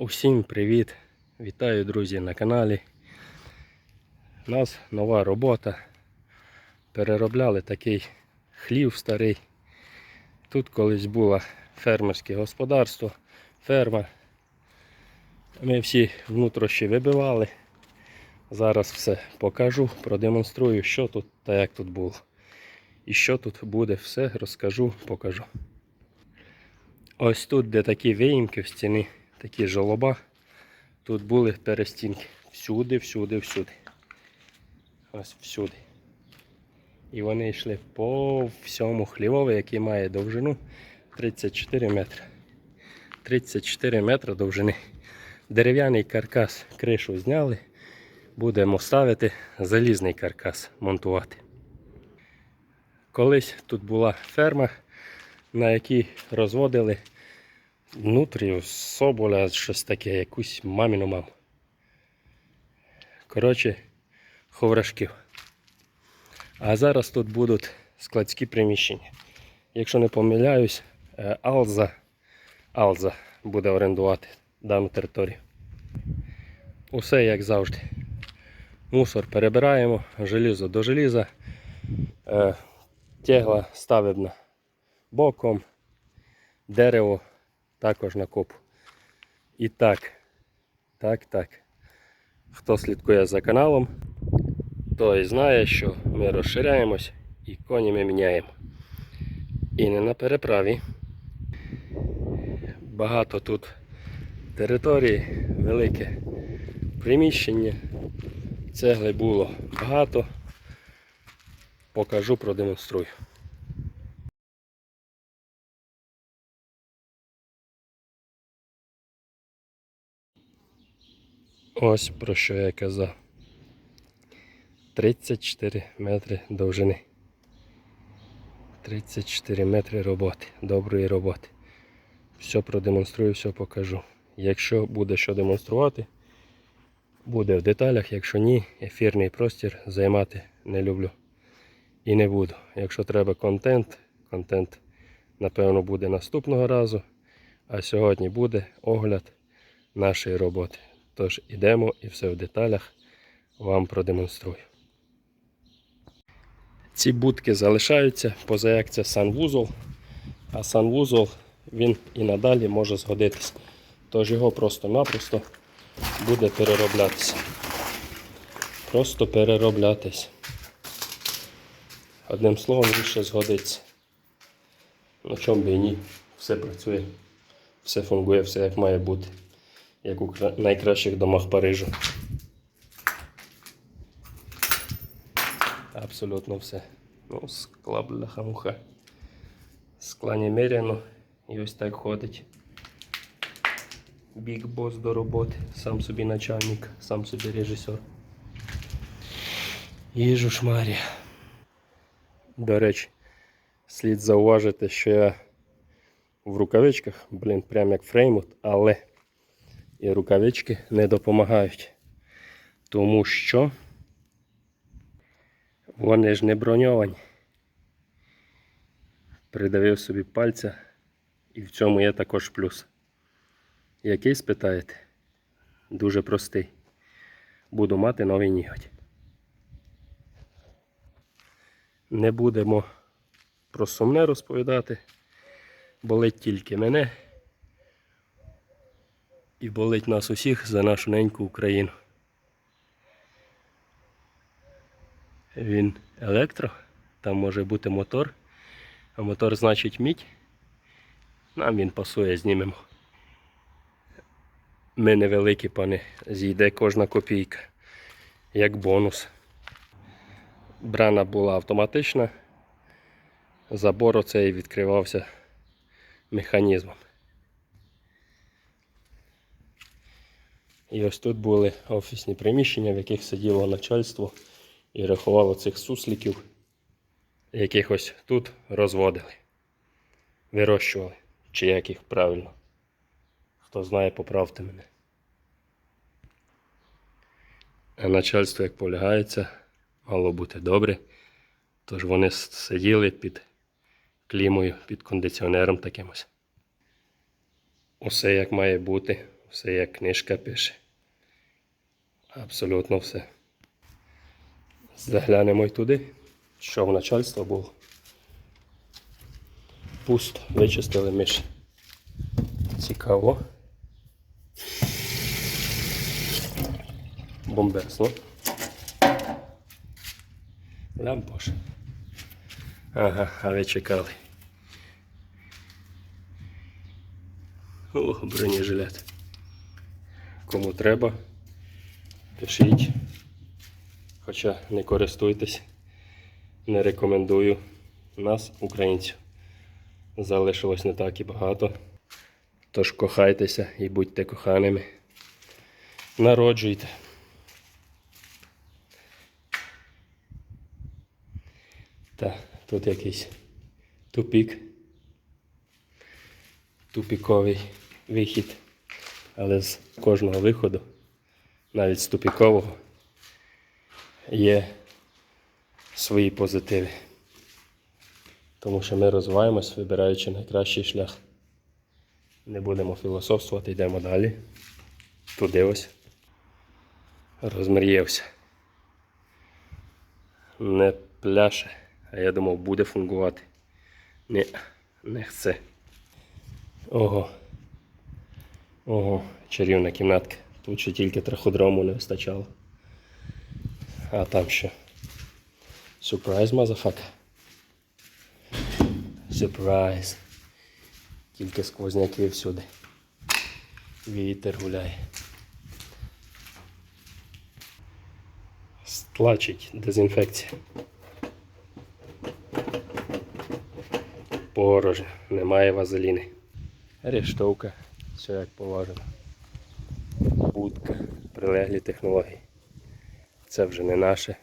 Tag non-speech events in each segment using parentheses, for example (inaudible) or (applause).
Усім привіт! Вітаю, друзі, на каналі. У нас нова робота. Переробляли такий хлів старий. Тут колись було фермерське господарство, ферма. Ми всі внутрішні вибивали. Зараз все покажу, продемонструю, що тут та як тут було. І що тут буде, все розкажу, покажу. Ось тут, де такі виїмки в стіні, такі жолоба, тут були перестінки. Всюди, всюди, всюди. Ось всюди. І вони йшли по всьому хлівову, який має довжину 34 метри. 34 метри довжини. Дерев'яний каркас кришу зняли. Будемо ставити залізний каркас монтувати. Колись тут була ферма, на якій розводили внутрі соболя, щось таке, якусь маміну маму. Коротше, ховрашків. А зараз тут будуть складські приміщення. Якщо не помиляюсь, е, Алза, Алза буде орендувати дану територію. Усе як завжди. Мусор перебираємо, желізо до желіза, е, тегла ставимо боком, дерево також на копу. І так, так, так. Хто слідкує за каналом, той знає, що ми розширяємось і коні ми міняємо. І не на переправі. Багато тут території, велике приміщення. Цегли було багато. Покажу, продемонструю. Ось про що я казав. 34 метри довжини. 34 метри роботи, доброї роботи. Все продемонструю, все покажу. Якщо буде що демонструвати, буде в деталях, якщо ні, ефірний простір займати не люблю. І не буду. Якщо треба контент, контент напевно буде наступного разу. А сьогодні буде огляд нашої роботи. Тож ідемо і все в деталях вам продемонструю. Ці будки залишаються, поза як це санвузол, а санвузол він і надалі може згодитись. Тож його просто-напросто буде перероблятися. Просто перероблятись. Одним словом, він ще згодиться. На чому би і ні, все працює, все фунгує, все як має бути як у найкращих домах Парижу. Абсолютно все. Ну, скла бляха-муха. Скла немеряно і ось так ходить. Біг бос до роботи, сам собі начальник, сам собі режисер. Їжу шмарі. До речі, слід зауважити, що я в рукавичках, блін, прям як фреймут, але і рукавички не допомагають. Тому що вони ж не броньовані. Придавив собі пальця, і в цьому є також плюс. Який спитаєте? Дуже простий. Буду мати новий ніготь. Не будемо про сумне розповідати. Болить тільки мене. І болить нас усіх за нашу неньку Україну. Він електро, там може бути мотор, а мотор значить мідь. Нам він пасує, знімемо. Ми невеликі, пане, зійде кожна копійка, як бонус. Брана була автоматична, забор оцей відкривався механізмом. І ось тут були офісні приміщення, в яких сиділо начальство і рахувало цих сусликів, яких ось тут розводили, вирощували, чи як їх правильно. Хто знає, поправте мене. А начальство, як полягається, мало бути добре. Тож вони сиділи під клімою, під кондиціонером таким ось. Усе як має бути Все як книжка пише. Абсолютно все. Заглянемо й туди, що в начальства було. Пусто, вичистили миші. Цікаво. Бомбесно. Лямпош. Ага, а ви чекали. О, бронежилет. Кому треба, пишіть. Хоча не користуйтесь, не рекомендую. Нас, українців, залишилось не так і багато. Тож кохайтеся і будьте коханими. Народжуйте. Та, тут якийсь тупік. Тупіковий вихід. Але з кожного виходу, навіть з тупікового, є свої позитиви. Тому що ми розвиваємось, вибираючи найкращий шлях. Не будемо філософствувати, йдемо далі. Туди ось. Розмріявся. Не пляше, а я думав, буде фунгувати. Ні, не хце. Ого. Ого, чарівна кімнатка. Тут ще тільки траходрому не вистачало. А там що? Сюрприз, мазафака. Сюрприз. Тільки сквозняки всюди. Вітер гуляє. Стлачить дезінфекція. Порожньо, немає вазеліни. Рештовка, все як положено. Будка, прилеглі технології. Це вже не наше.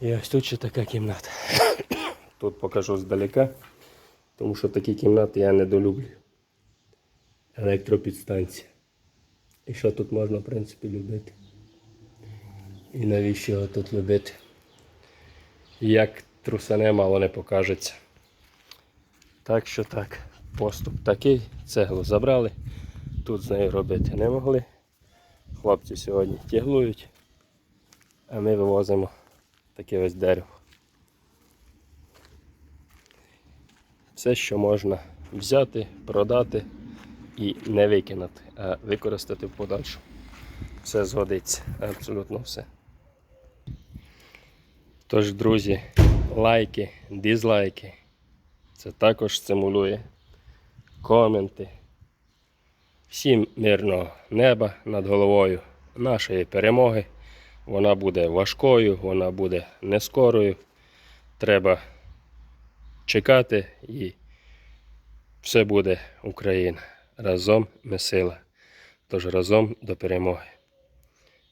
І ось тут ще така кімната. (coughs) Тут покажу здалека, тому що такі кімнати я недолюблю. Електропідстанція. І що тут можна, в принципі, любити? І навіщо його тут любити? Як трусане мало не покажеться. Так що так, поступ такий, цеглу забрали, тут з нею робити не могли. Хлопці сьогодні тяглують, а ми вивозимо таке ось дерево. Все, що можна взяти, продати і не викинути, а використати в подальшому. Все згодиться, абсолютно все. Тож, друзі, лайки, дізлайки. Це також стимулює коменти. Всім мирного неба над головою нашої перемоги. Вона буде важкою, вона буде нескорою. Треба чекати і все буде Україна. Разом ми сила. Тож разом до перемоги.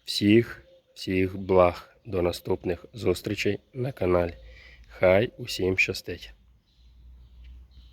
Всіх, всіх благ. До наступних зустрічей на каналі. Хай усім щастить!